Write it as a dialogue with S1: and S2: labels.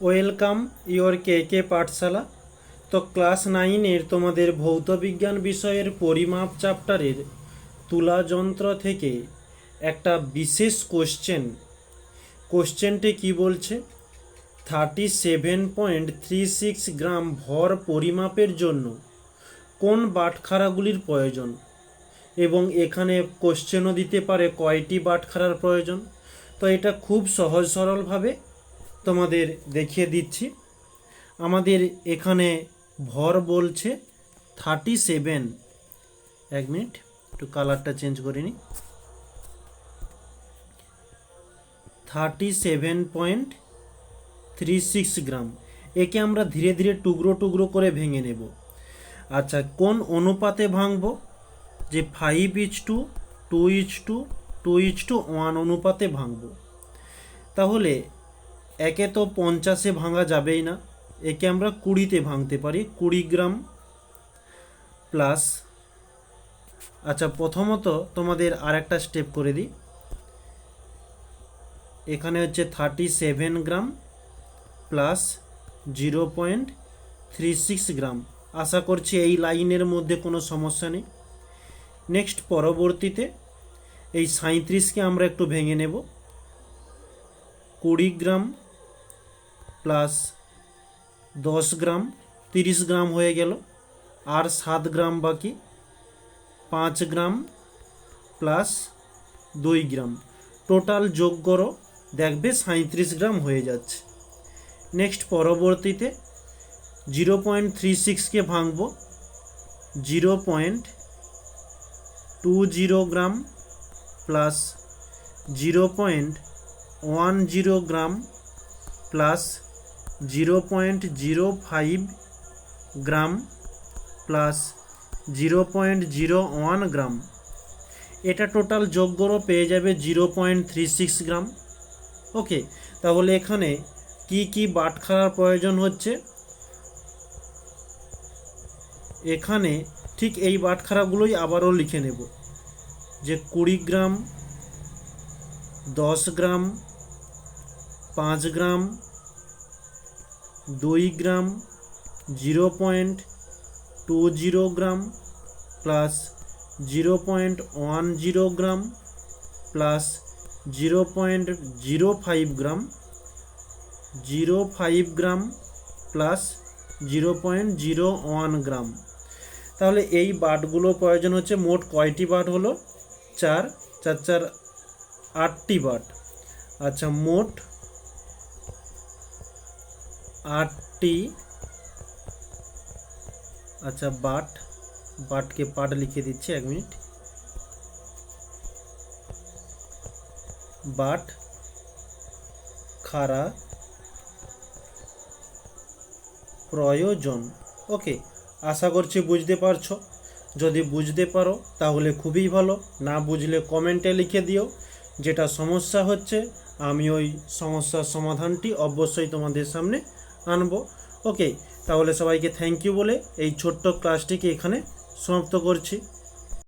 S1: Welcome your কে কে পাঠশালা। তো class নাইনের তোমাদের ভৌত বিজ্ঞান বিষয়ের পরিমাপ চ্যাপ্টারের তুলা যন্ত্র থেকে একটা বিশেষ কোশ্চেন। কোশ্চেনটি কি বলছে? Thirty seven point three six gram ভর পরিমাপের জন্য কোন বাটখারাগুলির প্রয়োজন? এবং এখানে কোশ্চেনও দিতে পারে কয়টি বাটখারার প্রয়োজন? তো এটা খুব সহজ সরলভাবে তোমাদের দেখিয়ে দিচ্ছি। আমাদের এখানে ভর বলছে থার্টি সেভেন এক মিনিট, একটু কালারটা চেঞ্জ করে নিই thirty seven point three six gram একে আমরা ধীরে ধীরে টুকরো টুকরো করে ভেঙে নেব। আচ্ছা কোন অনুপাতে ভাঙবো? যে five is to two is to two is to one অনুপাতে ভাঙবো। তাহলে একে তো পঞ্চাশে ভাঙা যাবেই না, একে আমরা কুড়িতে ভাঙতে পারি, কুড়ি গ্রাম প্লাস আচ্ছা প্রথমত তোমাদের আর একটা স্টেপ করে দিই। এখানে হচ্ছে thirty seven gram plus zero point three six gram. আশা করছি এই লাইনের মধ্যে কোনো সমস্যা নেই। নেক্সট পরবর্তীতে এই সাঁত্রিশকে আমরা একটু ভেঙে নেব। কুড়ি গ্রাম প্লাস দশ গ্রাম, তিরিশ গ্রাম হয়ে গেল। আর সাত গ্রাম বাকি, পাঁচ গ্রাম প্লাস দুই গ্রাম। টোটাল যোগ করো, দেখবে সাঁত্রিশ গ্রাম হয়ে যাচ্ছে। নেক্সট পরবর্তীতে জিরো পয়েন্ট থ্রি সিক্সকে ভাঙব। Zero point two zero gram plus zero point one zero gram plus zero point zero five gram plus zero point zero one gram. এটা টোটাল যোগ করো পেয়ে যাবে zero point three six gram. Okay, তাহলে এখানে কি কি বাটখারার প্রয়োজন হচ্ছে? এখানে ঠিক এই বাটখারাগুলোই আবারও লিখে নেব। যে কুড়ি গ্রাম, দশ গ্রাম, পাঁচ গ্রাম দুই gram zero point two zero gram plus zero point one zero gram plus zero point zero five gram, zero five gram plus zero point zero one gram. তাহলে এই বাটগুলো প্রয়োজন হচ্ছে মোট কয়টি বাট হলো? চার চার চার, আটটি বাট। আচ্ছা মোট আটটি। আচ্ছা বাট, বাটকে পাট লিখে দিচ্ছি এক মিনিট। বাট, খারা, প্রয়োজন। ওকে, আশা করছি বুঝতে পারছ। যদি বুঝতে পারো, তাহলে খুবই ভালো। না বুঝলে কমেন্টে লিখে দিও। যেটা সমস্যা হচ্ছে, আমি ওই সমস্যার সমাধানটি অবশ্যই তোমাদের সামনে আনব। ওকে তাহলে সবাইকে থ্যাংক ইউ বলে এই ছোট্ট ক্লাসটিকে এখানে সমাপ্ত করছি।